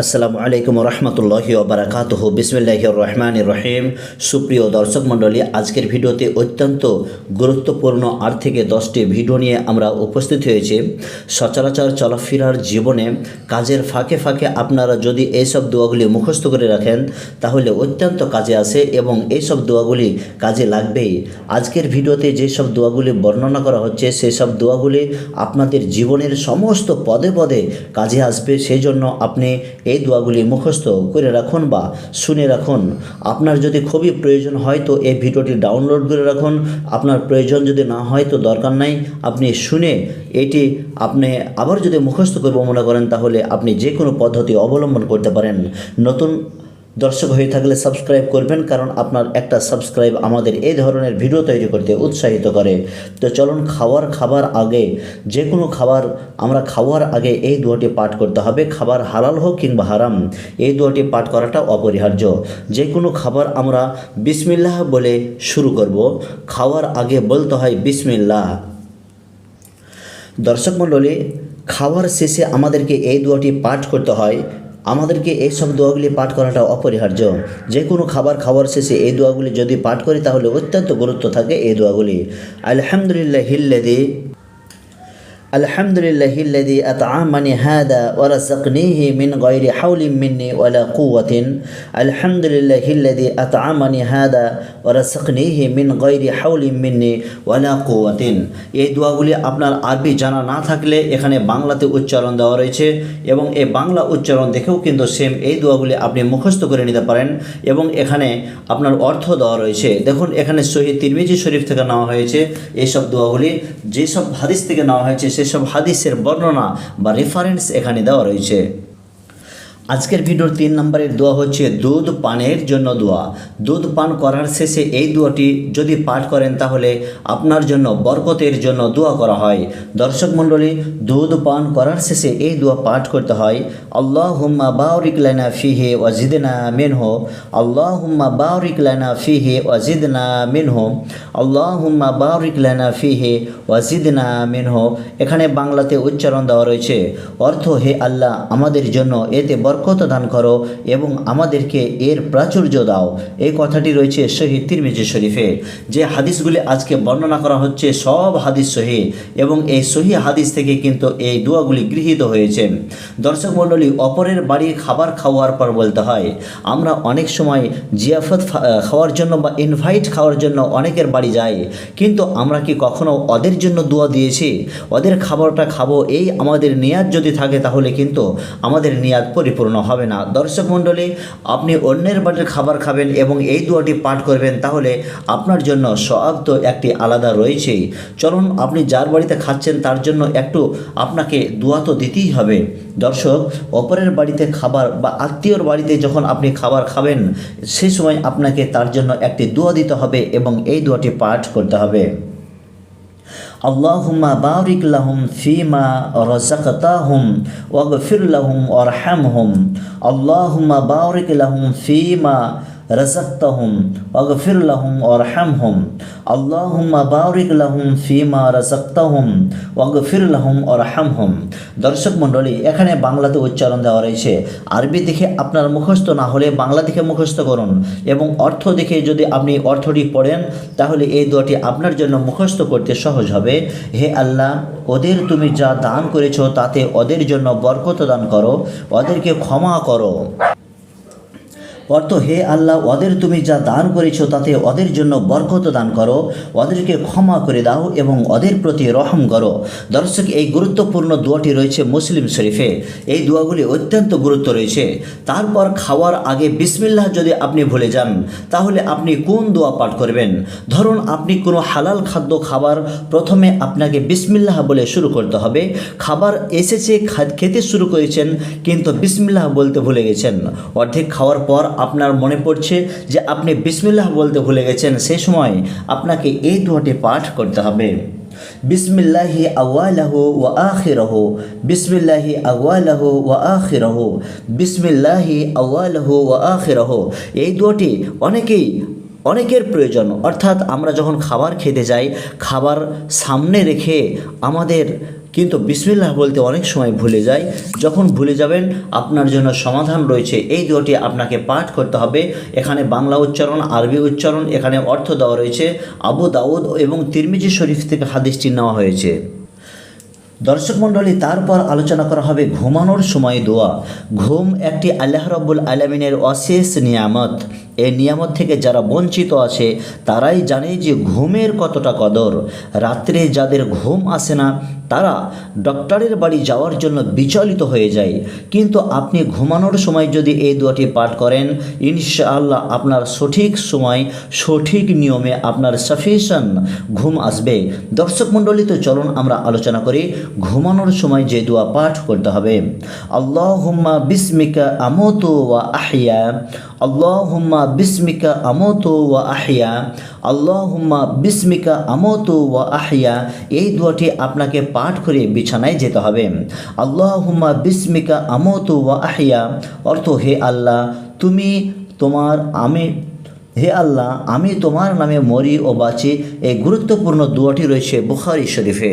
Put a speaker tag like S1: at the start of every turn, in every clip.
S1: আসসালামু আলাইকুম রহমতুল্লাহি ওবরাকাতহ বিসমিল্লাহ রহমান রহিম। সুপ্রিয় দর্শক মণ্ডলী, আজকের ভিডিওতে অত্যন্ত গুরুত্বপূর্ণ আট থেকে দশটি ভিডিও নিয়ে আমরা উপস্থিত হয়েছি। সচরাচর চলাফেরার জীবনে কাজের ফাঁকে ফাঁকে আপনারা যদি এইসব দোয়াগুলি মুখস্থ করে রাখেন, তাহলে অত্যন্ত কাজে আসে এবং এইসব দোয়াগুলি কাজে লাগবেই। আজকের ভিডিওতে যেসব দোয়াগুলি বর্ণনা করা হচ্ছে, সেসব দোয়াগুলি আপনাদের জীবনের সমস্ত পদে পদে কাজে আসবে। সেই জন্য আপনি এই দোয়াগুলি মুখস্থ করে রাখুন বা শুনে রাখুন। আপনার যদি খুবই প্রয়োজন হয় তো এই ভিডিওটি ডাউনলোড করে রাখুন। আপনার প্রয়োজন যদি না হয় তো দরকার নাই, আপনি শুনে এটি আপনি আবার যদি মুখস্থ করব মনে করেন তাহলে আপনি যে কোনো পদ্ধতি অবলম্বন করতে পারেন। নতুন দর্শক হয়ে থাকলে সাবস্ক্রাইব করবেন, কারণ আপনার একটা সাবস্ক্রাইব আমাদের এই ধরনের ভিডিও তৈরি করতে উৎসাহিত করে। তো চলুন খাওয়ার খাবার আগে, যে কোনো খাবার আমরা খাওয়ার আগে এই দুয়াটি পাঠ করতে হবে, খাবার হালাল হোক কিংবা হারাম, এই দুয়াটি পাঠ করাটা অপরিহার্য। যে কোনো খাবার আমরা বিসমিল্লাহ বলে শুরু করব, খাওয়ার আগে বলতে হয় বিসমিল্লাহ। দর্শক মণ্ডলী, খাওয়ার শেষে আমাদেরকে এই দোয়াটি পাঠ করতে হয় আমাদেরকে এইসব দোয়াগুলি পাঠ করাটা অপরিহার্য। যে কোনো খাবার খাওয়ার শেষে এই দোয়াগুলি যদি পাঠ করি তাহলে অত্যন্ত গুরুত্ব থাকে এই দোয়াগুলি। আলহামদুলিল্লাহ হিল্লাদি আলহামদুলিল্লাহিল্লাযী আতআমানি হাদা ওয়া রাযাকনিহি মিন গায়রি হাওলিন মিন্নি ওয়ালা কুওয়াতিন। আলহামদুলিল্লাহিল্লাযী আতআমানি হাদা ওয়া রাযাকনিহি মিন গায়রি হাওলিন মিন্নি ওয়ালা কুওয়াতিন। এই দোয়াগুলি আপনার আরবি জানা না থাকলে এখানে বাংলাতে উচ্চারণ দেওয়া রয়েছে এবং এই বাংলা উচ্চারণ দেখেও কিন্তু সেম এই দোয়াগুলি আপনি মুখস্থ করে নিতে পারেন এবং এখানে আপনার অর্থ দেওয়া রয়েছে। দেখুন, এখানে শহীদ তিরমিজি শরীফ থেকে নেওয়া হয়েছে। এইসব দোয়াগুলি, যেসব হাদিস থেকে নেওয়া হয়েছে, সে সেসব হাদিসের বর্ণনা বা রেফারেন্স এখানে দেওয়া রয়েছে। আজকের ভিডিওর তিন নম্বরের দোয়া হচ্ছে দুধ পানের জন্য দোয়া। দুধ পান করার শেষে এই দোয়াটি যদি পাঠ করেন তাহলে আপনার জন্য বরকতের জন্য দোয়া করা হয়। দর্শক মণ্ডলী, দুধ পান করার শেষে এই দোয়া পাঠ করতে হয়। আল্লাহ হুম্মা বাউরিক লাইনা ফিহে ওয়াজিদনা মিনহ। আল্লাহ হুম্মা বাউরিক লাইনা ফিহে ওয়াজিদনা মিনহ। আল্লাহ হুম্মা বাউরিক লাইনা ফিহে ওয়াজিদনা মিনহ। এখানে বাংলাতে উচ্চারণ দেওয়া রয়েছে, অর্থ হে আল্লাহ, আমাদের জন্য এতে বরকত দান করো এবং আমাদেরকে এর প্রাচুর্য দাও। এই কথাটি রয়েছে শহীদ তিরমিজি শরীফে যে হাদিসগুলি আজকে বর্ণনা করা হচ্ছে সব হাদিস সহি এবং এই সহি হাদিস থেকে কিন্তু এই দোয়াগুলি গৃহীত হয়েছে। দর্শক মণ্ডলী, অপরের বাড়ি খাবার খাওয়ার পর বলতে হয়, আমরা অনেক সময় জিয়াফত খাওয়ার জন্য বা ইনভাইট খাওয়ার জন্য অনেকের বাড়ি যাই, কিন্তু আমরা কি কখনো ওদের জন্য দোয়া দিয়েছি? ওদের খাবারটা খাব, এই আমাদের নিয়াদ যদি থাকে তাহলে কিন্তু আমাদের নিয়াদ পরিপূর্ণ হবে না। দর্শক মণ্ডলী, আপনি অন্যের বাড়ির খাবার খাবেন এবং এই দোয়াটি পাঠ করবেন, তাহলে আপনার জন্য সব তো একটি আলাদা রয়েছেই। চলুন, আপনি যার বাড়িতে খাচ্ছেন তার জন্য একটু আপনাকে দোয়া তো দিতেই হবে। দর্শক, অপরের বাড়িতে খাবার বা আত্মীয়র বাড়িতে যখন আপনি খাবার খাবেন সেই সময় আপনাকে তার জন্য একটি দোয়া দিতে হবে এবং এই দোয়াটি পাঠ করতে হবে। اللهم بارك لهم فيما رزقتهم واغفر لهم وارحمهم. اللهم بارك لهم فيما রাজাক্তাহুম অগফির লাহুম অরহাম হুম আল্লাহুম্মা বারিক লাহুম ফিমা রাজাক্তাহুম অগফির লাহুম অরহাম হুম দর্শক মণ্ডলী, এখানে বাংলাতে উচ্চারণ দেওয়া রয়েছে, আরবি দেখে আপনার মুখস্থ না হলে বাংলা দেখে মুখস্থ করুন এবং অর্থ দেখে যদি আপনি অর্থটি পড়েন, তাহলে এই দোয়াটি আপনার জন্য মুখস্থ করতে সহজ হবে। হে আল্লাহ, ওদের তুমি যা দান করেছ তাতে ওদের জন্য বরকত দান করো, ওদেরকে ক্ষমা করো। অর্থ, হে আল্লাহ, ওদের তুমি যা দান করেছ তাতে ওদের জন্য বরকত দান করো, ওদেরকে ক্ষমা করে দাও এবং ওদের প্রতি রহম করো। দর্শক, এই গুরুত্বপূর্ণ দোয়াটি রয়েছে মুসলিম শরীফে। এই দোয়াগুলি অত্যন্ত গুরুত্ব রয়েছে। তারপর খাওয়ার আগে বিসমিল্লাহ যদি আপনি ভুলে যান, তাহলে আপনি কোন দোয়া পাঠ করবেন? ধরুন, আপনি কোনো হালাল খাদ্য খাবার প্রথমে আপনাকে বিসমিল্লাহ বলে শুরু করতে হবে। খাবার এসেছে খেতে শুরু করেছেন, কিন্তু বিসমিল্লাহ বলতে ভুলে গেছেন। অর্ধেক খাওয়ার পর আপনার মনে পড়ছে যে আপনি বিসমিল্লাহ বলতে ভুলে গেছেন সেই সময় আপনাকে এই দোয়াটি পাঠ করতে হবে। বিসমিল্লাহি আওয়ালাহু ওয়া আখিরাহু, বিসমিল্লাহি আওয়ালাহু ওয়া আখিরাহু, বিসমিল্লাহি আওয়ালাহু ওয়া আখিরাহু। এই দোয়াটি অনেকেই, অনেকের প্রয়োজন। অর্থাৎ আমরা যখন খাবার খেতে যাই, খাবার সামনে রেখে আমাদের কিন্তু বিসমিল্লাহ বলতে অনেক সময় ভুলে যায়। যখন ভুলে যাবেন, আপনার জন্য সমাধান রয়েছে। এই দোয়াটি আপনাকে পাঠ করতে হবে। এখানে বাংলা উচ্চারণ, আরবি উচ্চারণ, এখানে অর্থ দেওয়া রয়েছে। আবু দাউদ এবং তিরমিজি শরীফ থেকে হাদিসটি নেওয়া হয়েছে। দর্শক মণ্ডলী, তারপর আলোচনা করা হবে ঘুমানোর সময় দোয়া। ঘুম একটি আল্লাহ রব্বুল আলমিনের অশেষ নিয়ামত। এই নিয়ামত থেকে যারা বঞ্চিত আছে, তারাই জানে যে ঘুমের কতটা কদর। রাত্রে যাদের ঘুম আসে না, তারা ডক্টরের বাড়ি যাওয়ার জন্য বিচলিত হয়ে যায়। কিন্তু আপনি ঘুমানোর সময় যদি এই দোয়াটি পাঠ করেন, ইনশাআল্লাহ আপনার সঠিক সময়, সঠিক নিয়মে আপনার সাফিসিয়েন্ট ঘুম আসবে। দর্শক মণ্ডলী, তো চলুন আমরা আলোচনা করি ঘুমানোর সময় যে দোয়া পাঠ করতে হবে। আল্লাহ হুম্মা বিস্মিকা আমতো ওয়া আহিয়া আল্লাহ হুম্মা বিস্মিকা আমতো ওয়া আহিয়া আল্লাহ হুম্মা বিস্মিকা আমতো ওয়া আহিয়া এই দোয়াটি আপনাকে পাঠ করে বিছানায় যেতে হবে। আল্লাহ হুম্মা বিস্মিকা আমতো ওয়া আহিয়া অর্থ, হে আল্লাহ, তুমি তোমার আমি, হে আল্লাহ, আমি তোমার নামে মরি ও বাঁচি। এই গুরুত্বপূর্ণ দোয়াটি রয়েছে বুখারি শরীফে।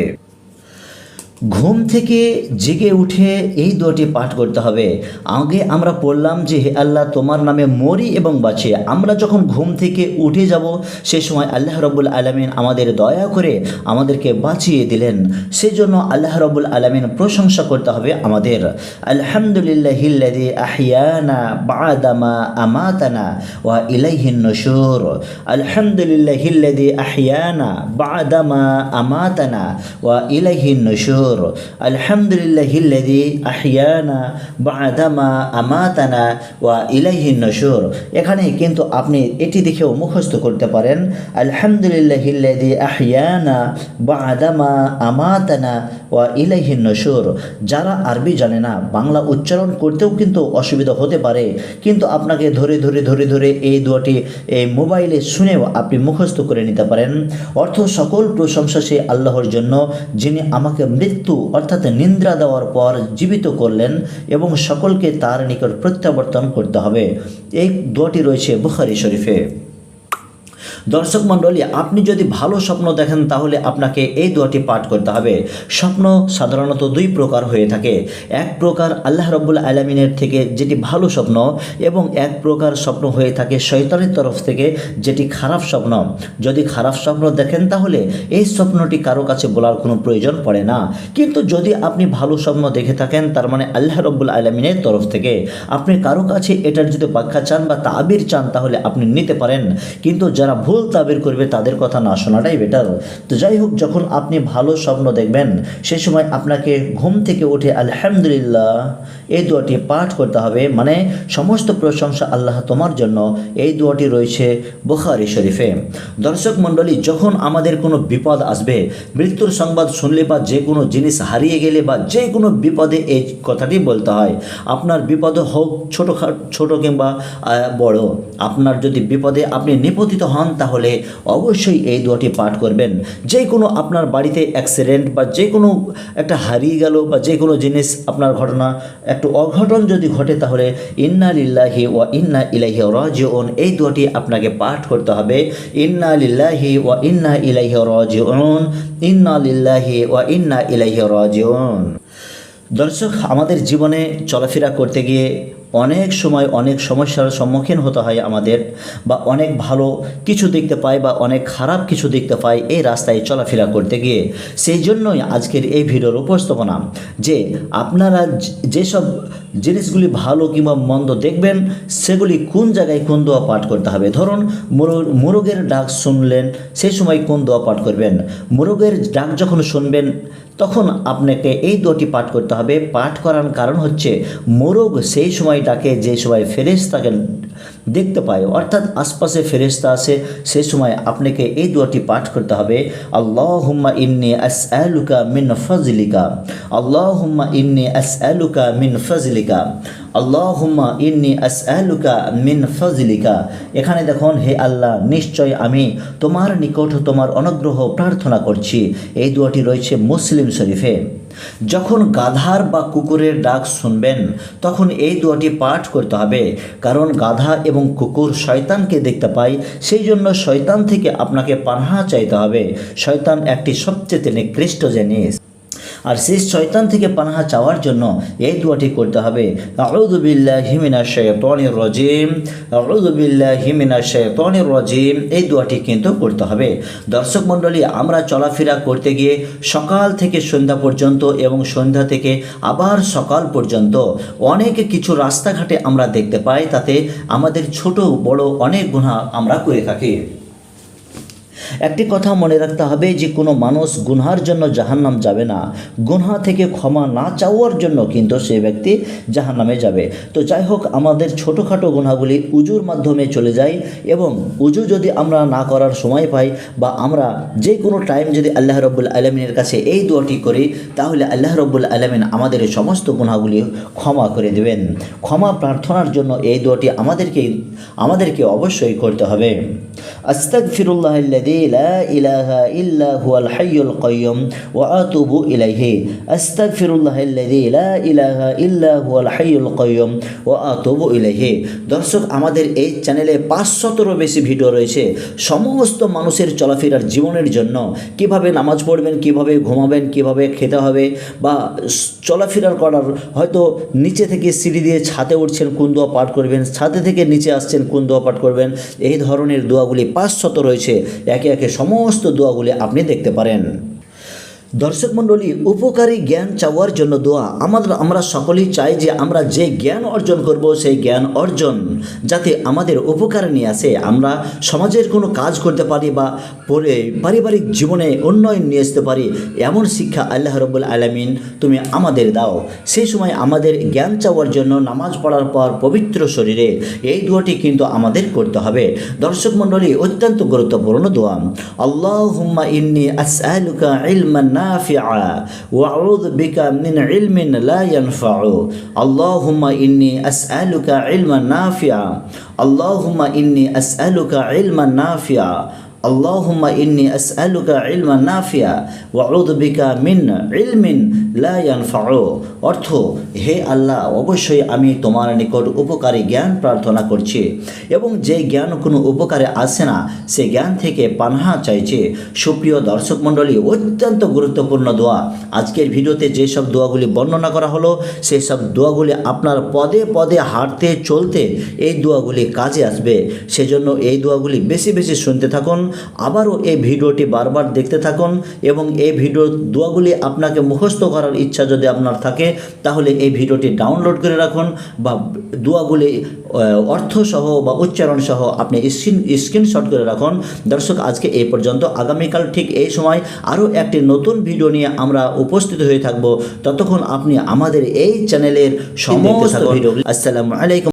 S1: ঘুম থেকে জেগে উঠে এই দোয়াটি পাঠ করতে হবে। আগে আমরা পড়লাম যে, হে আল্লাহ, তোমার নামে মরি এবং বাঁচি। আমরা যখন ঘুম থেকে উঠে যাব, সে সময় আল্লাহ রব্বুল আলমিন আমাদের দয়া করে আমাদেরকে বাঁচিয়ে দিলেন। সেজন্য আল্লাহ রব্বুল আলমিন প্রশংসা করতে হবে আমাদের। আলহামদুলিল্লাহিল্লাদি আহিয়ানা বাদামা আমাতানা ওয়া ইলাইহিন নশুর। আলহামদুলিল্লাহিল্লাদি আহিয়ানা বাদামা আমাতানা ওয়া ইলাইহিন নশুর আলহামদুলিল্লাহিল্লাদি আহিয়ানা বাদামা আমাতানা ওয়া ইলাইহিন নশুর। এখানে কিন্তু আপনি এটি দেখেও মুখস্থ করতে পারেন আলহামদুলিল্লাহিল্লাদি আহিয়ানা বাদামা আমাতানা ওয়া ইলাইহিন নশুর। যারা আরবি জানে না, বাংলা উচ্চারণ করতেও কিন্তু অসুবিধা হতে পারে। কিন্তু আপনাকে ধরে ধরে ধরে ধরে এই দোয়াটি এই মোবাইলে শুনেও আপনি মুখস্থ করে নিতে পারেন। অর্থ সকল প্রশংসা সে আল্লাহর জন্য, যিনি আমাকে মৃত্যু অর্থাৎ নিদ্রা দেওয়ার পর জীবিত করলেন এবং সকলকে তার নিকট প্রত্যাবর্তন করতে হবে। এই দোয়াটি রয়েছে বুখারি শরীফে। দর্শক মণ্ডলী, আপনি যদি ভালো স্বপ্ন দেখেন, তাহলে আপনাকে এই দোয়াটি পাঠ করতে হবে। স্বপ্ন সাধারণত দুই প্রকার হয়ে থাকে। এক প্রকার আল্লাহ রব্বুল আলমিনের থেকে যেটি ভালো স্বপ্ন এবং এক প্রকার স্বপ্ন হয়ে থাকে শৈতানের তরফ থেকে যেটি খারাপ স্বপ্ন। যদি খারাপ স্বপ্ন দেখেন, তাহলে এই স্বপ্নটি কারও কাছে বলার কোনো প্রয়োজন পড়ে না। কিন্তু যদি আপনি ভালো স্বপ্ন দেখে থাকেন, তার মানে আল্লাহ রব্বুল আলমিনের তরফ থেকে, আপনি কারও কাছে এটার যদি ব্যাখ্যা চান বা তাবির চান, তাহলে আপনি নিতে পারেন। কিন্তু যারা ভুল তাবির করবে, তাদের কথা না শোনাটাই বেটার তো যাই হোক যখন আপনি ভালো স্বপ্ন দেখবেন, সে সময় আপনাকে ঘুম থেকে উঠে আলহামদুলিল্লাহ এই দোয়াটি পাঠ করতে হবে। মানে সমস্ত প্রশংসা আল্লাহ তোমার জন্য। এই দোয়াটি রয়েছে বুখারি শরীফে। দর্শক মণ্ডলী, যখন আমাদের কোনো বিপদ আসবে, মৃত্যুর সংবাদ শুনলে বা যে কোনো জিনিস হারিয়ে গেলে বা যে কোনো বিপদে এই কথাটি বলতে হয়। আপনার বিপদ হোক ছোটো ছোট কিংবা বড়। আপনার যদি বিপদে আপনি নিপতিত হন তাহলে অবশ্যই এই দোয়াটি পাঠ করবেন। যে কোনো আপনার বাড়িতে অ্যাক্সিডেন্ট বা যে কোনো একটা হারিয়ে গেল বা যে কোনো জিনিস আপনার ঘটনা, একটু অঘটন যদি ঘটে তাহলে ইন্না লিল্লাহি ওয়া ইন্না ইলাইহি রাজিউন, এই দোয়াটি আপনাকে পাঠ করতে হবে। ইন্না লিল্লাহি ওয়া ইন্না ইলাইহি রাজিউন, ইন্না লিল্লাহি ওয়া ইন্না ইলাইহি রাজিউন। দর্শক, আমাদের জীবনে চলাফেরা করতে গিয়ে অনেক সময় অনেক সমস্যার সম্মুখীন হতে হয় আমাদের বা অনেক ভালো কিছু দেখতে পাই বা অনেক খারাপ কিছু দেখতে পাই এই রাস্তায় চলাফেরা করতে গিয়ে। সেই জন্যই আজকের এই ভিডিওর উপস্থাপনা যে আপনারা যেসব জিনিসগুলি ভালো কিংবা মন্দ দেখবেন, সেগুলি কোন জায়গায় কোন দোয়া পাঠ করতে হবে? ধরুন মোরগ মোরগের ডাক শুনলেন, সেই সময় কোন দোয়া পাঠ করবেন? মোরগের ডাক যখন শুনবেন তখন আপনাকে এই দোয়াটি পাঠ করতে হবে। পাঠ করার কারণ হচ্ছে, মোরগ সেই সময় ডাকে যে সময় ফেরেশতাকে দেখতে পায়। অর্থাৎ আশপাশে ফেরেশতা আসে সেই সময় আপনাকে এই দোয়াটি পাঠ করতে হবে আল্লাহ হুম্মা ইন্নি আস আলুকা মিন ফজলিকা আল্লাহ হুম্মা ইন্নি আস আলুকা মিন ফজলিকা আল্লাহ হুম্মা ইন্নি আস আলুকা মিন ফজলিকা। এখানে দেখুন, হে আল্লাহ, নিশ্চয় আমি তোমার নিকট তোমার অনুগ্রহ প্রার্থনা করছি। এই দোয়াটি রয়েছে মুসলিম শরীফে। যখন গাধার বা কুকুরের ডাক শুনবেন, তখন এই দোয়াটি পাঠ করতে হবে। কারণ গাধা এবং কুকুর শয়তানকে দেখতে পায় সেই জন্য শয়তান থেকে আপনাকে পানহা চাইতে হবে। শয়তান একটি সবচেয়ে নিকৃষ্ট জিনিস। আর সেই শয়তান থেকে পানাহা চাওয়ার জন্য এই দোয়াটি করতে হবে। আউযু বিল্লাহি মিনাশ শাইতানির রাজিম। আউযু বিল্লাহি মিনাশ শাইতানির রাজিম। এই দোয়াটি কিন্তু করতে হবে। দর্শক মণ্ডলী, আমরা চলাফেরা করতে গিয়ে সকাল থেকে সন্ধ্যা পর্যন্ত এবং সন্ধ্যা থেকে আবার সকাল পর্যন্ত অনেক কিছু রাস্তাঘাটে আমরা দেখতে পাই, তাতে আমাদের ছোট, বড় অনেক গুণা আমরা করে থাকি। একটি কথা মনে রাখতে হবে যে কোনো মানুষ গুনহার জন্য জাহান্নাম যাবে না। গুনহা থেকে ক্ষমা না চাওয়ার জন্য কিন্তু সে ব্যক্তি জাহান্নামে যাবে। তো যাই হোক, আমাদের ছোটোখাটো গুনহাগুলি উজুর মাধ্যমে চলে যায় এবং উজু যদি আমরা না করার সময় পাই বা আমরা যে কোনো টাইম যদি আল্লাহ রব্বুল আলমিনের কাছে এই দোয়াটি করি, তাহলে আল্লাহ রব্বুল আলমিন আমাদের সমস্ত গুণাগুলি ক্ষমা করে দেবেন। ক্ষমা প্রার্থনার জন্য এই দোয়াটি আমাদেরকে আমাদেরকে অবশ্যই করতে হবে। আস্তাগফিরুল্লাহ লা ইলাহা ইল্লা হুয়াল হাইয়ুল কাইয়ুম ওয়া আতুবু ইলাইহি। আস্তাগফিরুল্লাহ আল্লাযী লা ইলাহা ইল্লা হুয়াল হাইয়ুল কাইয়ুম ওয়া আতুবু ইলাইহি। দর্শক, আমাদের এই চ্যানেলে পাঁচশতেরও বেশি ভিডিও রয়েছে। সমস্ত মানুষের চলাফেরার জীবনের জন্য কীভাবে নামাজ পড়বেন, কীভাবে ঘুমাবেন, কীভাবে খেতে হবে বা চলাফেরার করার হয়তো নিচে থেকে সিঁড়ি দিয়ে ছাতে উঠছেন, কোন দোয়া পাঠ করবেন, ছাদে থেকে নিচে আসছেন, কোন দোয়া পাঠ করবেন, এই ধরনের দোয়াগুলি পাঁচশত রয়েছে। একে একে সমস্ত দোয়াগুলি আপনি দেখতে পারেন। দর্শক মণ্ডলী, উপকারী জ্ঞান চাওয়ার জন্য দোয়া। আমাদের, আমরা সকলেই চাই যে আমরা যে জ্ঞান অর্জন করব, সেই জ্ঞান অর্জন যাতে আমাদের উপকার নিয়ে আসে। আমরা সমাজের কোনো কাজ করতে পারি বা পরে পারিবারিক জীবনে উন্নয়ন নিয়ে আসতে পারি, এমন শিক্ষা আল্লাহ রব্বুল আলমিন তুমি আমাদের দাও। সেই সময় আমাদের জ্ঞান চাওয়ার জন্য নামাজ পড়ার পর পবিত্র শরীরে এই দোয়াটি কিন্তু আমাদের করতে হবে। দর্শক মণ্ডলী, অত্যন্ত গুরুত্বপূর্ণ দোয়া। আল্লাহ হুম্মা ইন্নি আসআলুকা ইলমান নাফিআ ওয়াউযু বিকা মিন ইলমিন লা ইয়ানফাউ আল্লাহুম্মা ইন্নি আসআলুকা ইলমান নাফিআ আল্লাহুম্মা ইন্নি আসআলুকা ইলমান নাফিআ আল্লাহুম্মা ইন্নি আসআলুকা ইলমান নাফিয়া ওয়াউযু বিকা মিন ইলমিন লা ইয়ানফাউ অর্থ, হে আল্লাহ, অবশ্যই আমি তোমার নিকট উপকারী জ্ঞান প্রার্থনা করছি এবং যে জ্ঞান কোনো উপকারে আসে না, সে জ্ঞান থেকে পানহা চাইছে। সুপ্রিয় দর্শক মণ্ডলী, অত্যন্ত গুরুত্বপূর্ণ দোয়া। আজকের ভিডিওতে যেসব দোয়াগুলি বর্ণনা করা হলো সেই সব দোয়াগুলি আপনার পদে পদে হাঁটতে চলতে এই দোয়াগুলি কাজে আসবে। সেজন্য এই দোয়াগুলি বেশি বেশি শুনতে থাকুন। আবারও এই ভিডিওটি বারবার দেখতে থাকুন এবং এই ভিডিও দোয়াগুলি আপনাকে মুখস্থ করার ইচ্ছা যদি আপনার থাকে তাহলে এই ভিডিওটি ডাউনলোড করে রাখুন বা দোয়াগুলি অর্থ সহ বা উচ্চারণ সহ আপনি স্ক্রিন স্ক্রিনশট করে রাখুন। দর্শক আজকে এই পর্যন্ত। আগামীকাল ঠিক এই সময় আরও একটি নতুন ভিডিও নিয়ে আমরা উপস্থিত হয়ে থাকব। ততক্ষণ আপনি আমাদের এই চ্যানেলের সমস্ত ভিডিও আসসালামু আলাইকুম।